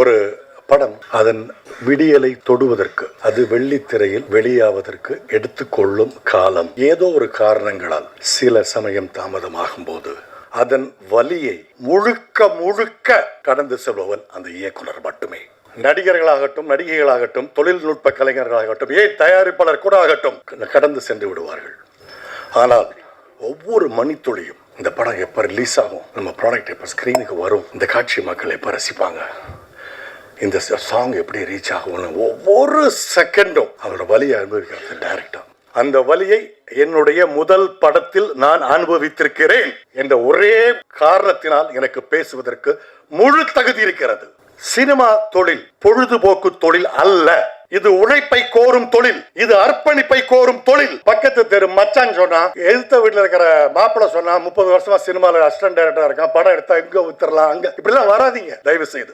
ஒரு படம் அதன் விடியலை தொடுவதற்கு அது வெள்ளித்திரையில் வெளியாவதற்கு எடுத்துக்கொள்ளும் காலம். ஏதோ ஒரு காரணங்களால் சில சமயம் தாமதமாகும் போது அதன் வலியை முழுக்க முழுக்க கடந்து செல்பவன் அந்த இயக்குனர் மட்டுமே. நடிகர்களாகட்டும் நடிகைகளாகட்டும் தொழில்நுட்ப கலைஞர்களாகட்டும் ஏன் தயாரிப்பாளர் கூட ஆகட்டும் கடந்து சென்று விடுவார்கள். ஆனால் ஒவ்வொரு மணித்துளியும் இந்த படம் எப்போ ரிலீஸ் ஆகும் நம்ம ப்ராடக்ட் எப்போ ஸ்க்ரீனுக்கு வரும் இந்த காட்சி மக்கள் எப்போ ரசிப்பாங்க? இந்த சாங் எப்படி ரீச் ஆகும்னு ஒவ்வொரு செகண்டும் அவரோட வலியை அனுபவிக்கிறது டைரக்டா அந்த வலியை என்னுடைய முதல் படத்தில் நான் அனுபவித்திருக்கிறேன் என்ற ஒரே காரணத்தினால் எனக்கு பேசுவதற்கு முழு தகுதி இருக்கிறது. சினிமா தொழில் பொழுதுபோக்கு தொழில் அல்ல. இது உழைப்பை கோரும் தொழில் இது அர்ப்பணிப்பை கோரும் தொழில். பக்கத்து தெரு மச்சான் சொன்னா எழுத்த வீட்டுல இருக்கிற மாப்பிள்ள சொன்னா முப்பது வருஷமா சினிமால அசிஸ்டன்ட் டைரக்டரா இருக்கான் படம் எடுத்தா இங்க வித்துறலாம் அங்க. இப்படிலாம் வராதீங்க தயவு செய்து